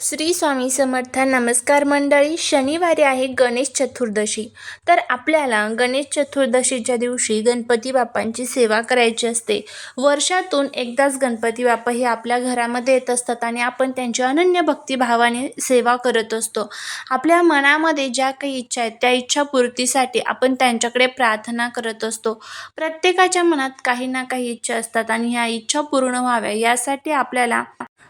श्री स्वामी समर्थ नमस्कार मंडळी. शनिवारी आहे गणेश चतुर्दशी. तर आपल्याला गणेश चतुर्दशीच्या दिवशी गणपती बाप्पांची सेवा करायची असते. वर्षातून एकदाच गणपती बाप्पा हे आपल्या घरामध्ये येत असतात आणि आपण त्यांची अनन्य भक्तिभावाने सेवा करत असतो. आपल्या मनामध्ये ज्या काही इच्छा आहेत त्या इच्छापूर्तीसाठी आपण त्यांच्याकडे प्रार्थना करत असतो. प्रत्येकाच्या मनात काही ना काही इच्छा असतात आणि ह्या इच्छा पूर्ण व्हाव्या यासाठी आपल्याला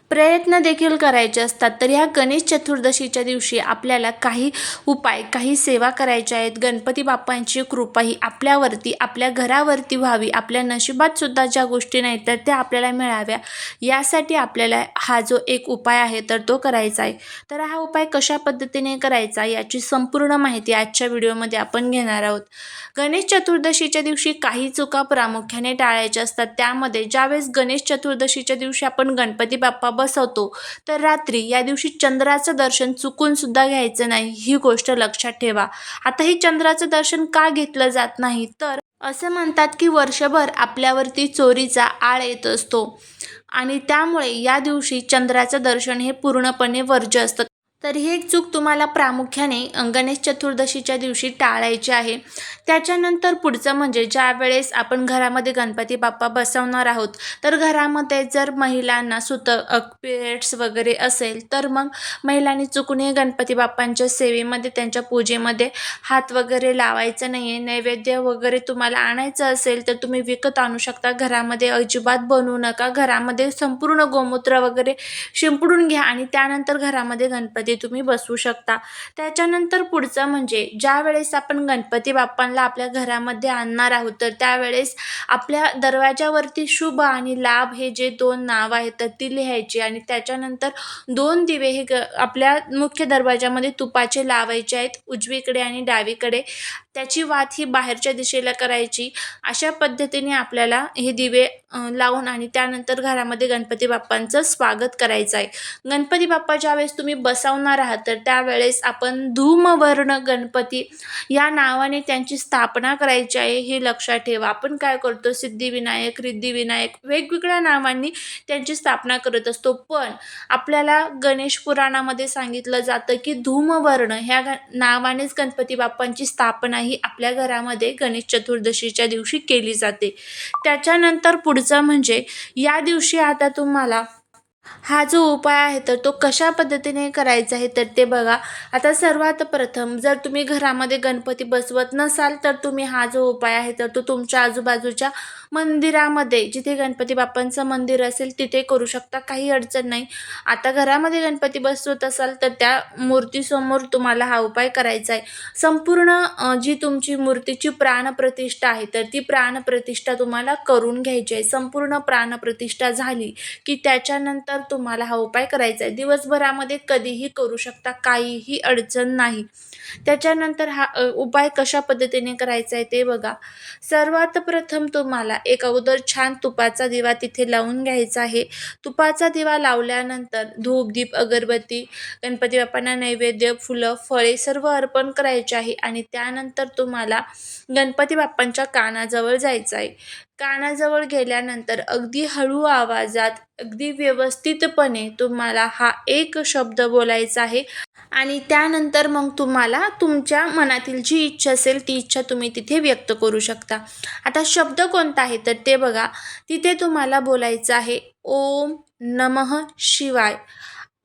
प्रयत्न देखील करायचे असतात. तर ह्या गणेश चतुर्दशीच्या दिवशी आपल्याला काही उपाय काही सेवा करायच्या आहेत. गणपती बाप्पांची कृपा ही आपल्यावरती आपल्या घरावरती व्हावी. आपल्या नशिबात सुद्धा ज्या गोष्टी नाहीत तर त्या आपल्याला मिळाव्या. यासाठी आपल्याला हा जो एक उपाय आहे तर तो करायचा आहे. तर हा उपाय कशा पद्धतीने करायचा याची संपूर्ण माहिती आजच्या व्हिडिओमध्ये आपण घेणार आहोत. गणेश चतुर्दशीच्या दिवशी काही चुका प्रामुख्याने टाळायच्या असतात. त्यामध्ये ज्यावेळेस गणेश चतुर्दशीच्या दिवशी आपण गणपती बाप्पा बसवतो. तर रात्री या दिवशी चंद्राचं दर्शन चुकून सुद्धा घ्यायचं नाही ही गोष्ट लक्षात ठेवा. आता हे चंद्राचं दर्शन का घेतलं जात नाही? तर असं म्हणतात की वर्षभर आपल्यावरती चोरीचा आळ येत असतो. आणि त्यामुळे या दिवशी चंद्राचं दर्शन हे पूर्णपणे वर्ज्य असतं. तर ही एक चूक तुम्हाला प्रामुख्याने गणेश चतुर्दशीच्या दिवशी टाळायची आहे. त्याच्यानंतर पुढचं म्हणजे ज्या वेळेस आपण घरामध्ये गणपती बाप्पा बसवणार आहोत तर घरामध्ये जर महिलांना सुत पिरियड्स वगैरे असेल तर मग महिलांनी चुकूनही गणपती बाप्पांच्या सेवेमध्ये त्यांच्या पूजेमध्ये हात वगैरे लावायचं नाही आहे नैवेद्य वगैरे तुम्हाला आणायचं असेल तर तुम्ही विकत आणू शकता. घरामध्ये अजिबात बनवू नका. घरामध्ये संपूर्ण गोमूत्र वगैरे शिंपडून घ्या आणि त्यानंतर घरामध्ये गणपती तुम्ही बसवू शकता. त्याच्यानंतर पुढचं म्हणजे ज्या वेळेस आपण गणपती बाप्पांना आपल्या घरामध्ये आणणार आहोत तर त्यावेळेस आपल्या दरवाजावरती शुभ आणि लाभ हे जे दोन नाव आहेत तर ती लिहायची आणि त्याच्यानंतर दोन दिवे हे ग आपल्या मुख्य दरवाजामध्ये तुपाचे लावायचे आहेत उजवीकडे आणि डावीकडे. त्याची वात ही बाहेरच्या दिशेला करायची. अशा पद्धतीने आपल्याला हे दिवे लावून आणि त्यानंतर घरामध्ये गणपती बाप्पांचं स्वागत करायचं आहे. गणपती बाप्पा ज्यावेळेस तुम्ही बसवणार आहात तर त्यावेळेस आपण धूमवर्ण गणपती या नावाने त्यांची स्थापना करायची आहे हे लक्षात ठेवा. आपण काय करतो? सिद्धिविनायक रिद्धिविनायक वेगवेगळ्या नावांनी त्यांची स्थापना करत असतो. पण आपल्याला गणेश पुराणामध्ये सांगितलं जातं की धूमवर्ण ह्या नावानेच गणपती बाप्पांची स्थापना ही आपल्या घरामध्ये गणेश चतुर्दशीच्या दिवशी केली जाते. त्याच्यानंतर पुढचं म्हणजे या दिवशी आता तुम्हाला हा जो उपाय आहे तर तो कशा पद्धतीने करायचा आहे तर ते बघा. आता सर्वात प्रथम जर तुम्ही घरामध्ये गणपती बसवत नसाल तर तुम्ही हा जो उपाय आहे तर तो तुमच्या आजूबाजूच्या मंदिरामध्ये जिथे गणपती बाप्पांचं मंदिर असेल तिथे करू शकता. काही अडचण नाही. आता घरामध्ये गणपती बसवत असाल तर त्या मूर्तीसमोर तुम्हाला हा उपाय करायचा आहे. संपूर्ण जी तुमची मूर्तीची प्राणप्रतिष्ठा आहे तर ती प्राणप्रतिष्ठा तुम्हाला करून घ्यायची आहे. संपूर्ण प्राणप्रतिष्ठा झाली की त्याच्यानंतर तर तुम्हाला हा उपाय करायचा आहे. दिवसभरामध्ये कधीही करू शकता काहीही अडचण नाही. त्याच्यानंतर हा उपाय कशा पद्धतीने करायचा आहे ते बघा. सर्वात प्रथम तुम्हाला एक अगोदर छान तुपाचा दिवा तिथे लावून घ्यायचा आहे. तुपाचा दिवा लावल्यानंतर धूप दीप अगरबत्ती गणपती बाप्पांना नैवेद्य फुलं फळे सर्व अर्पण करायचे आहे. आणि त्यानंतर तुम्हाला गणपती बाप्पांच्या कानाजवळ जायचं आहे. कानाजवळ गेल्यानंतर अगदी हळू आवाजात अगदी व्यवस्थितपणे तुम्हाला हा एक शब्द बोलायचा आहे आणि त्यानंतर मग तुम्हाला तुमच्या मनातील जी इच्छा असेल ती इच्छा तुम्ही तिथे व्यक्त करू शकता. आता शब्द कोणता आहे? तर ते बघा. तिथे तुम्हाला बोलायचं आहे ओम नमः शिवाय.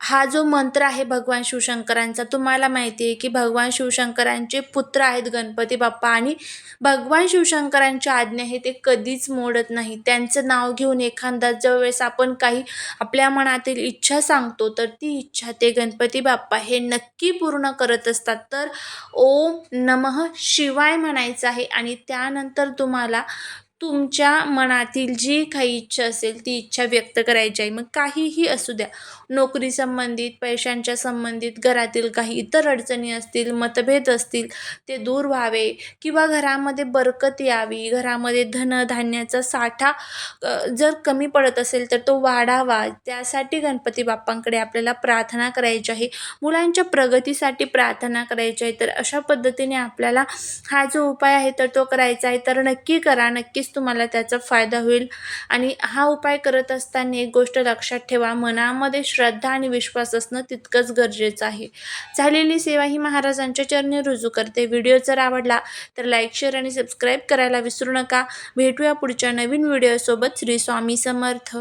हा जो मंत्र आहे भगवान शिवशंकरांचा तुम्हाला माहिती आहे की भगवान शिवशंकरांचे पुत्र आहेत गणपती बाप्पा आणि भगवान शिवशंकरांची आज्ञा आहे ते कधीच मोडत नाही त्यांचं नाव घेऊन एखादा ज्यावेळेस आपण काही आपल्या मनातील इच्छा सांगतो तर ती इच्छा ते गणपती बाप्पा हे नक्की पूर्ण करत असतात. तर ओम नमः शिवाय म्हणायचं आहे आणि त्यानंतर तुम्हाला तुमच्या मनातील जी काही इच्छा असेल ती इच्छा व्यक्त करायची आहे. मग काहीही असू द्या. नोकरी संबंधित पैशांच्या संबंधित घरातील काही इतर अडचणी असतील मतभेद असतील ते दूर व्हावे. किंवा घरामध्ये बरकत यावी. घरामध्ये धनधान्याचा साठा जर कमी पडत असेल तर तो वाढावा. त्यासाठी गणपती बाप्पांकडे आपल्याला प्रार्थना करायची आहे. मुलांच्या प्रगतीसाठी प्रार्थना करायची आहे. तर अशा पद्धतीने आपल्याला हा जो उपाय आहे तर तो करायचा आहे. तर नक्की करा. नक्कीच नक्कीच तुम्हाला त्याचा फायदा होईल. आणि हा उपाय करत असताना एक गोष्ट लक्षात ठेवा मनामध्ये श्रद्धा आणि विश्वास असणं तितकंच गरजेचं आहे. झालेली सेवा ही महाराजांच्या चरणी रुजू करते. व्हिडिओ जर आवडला तर लाईक शेअर आणि सबस्क्राईब करायला विसरू नका. भेटूया पुढच्या नवीन व्हिडिओसोबत. श्री स्वामी समर्थ.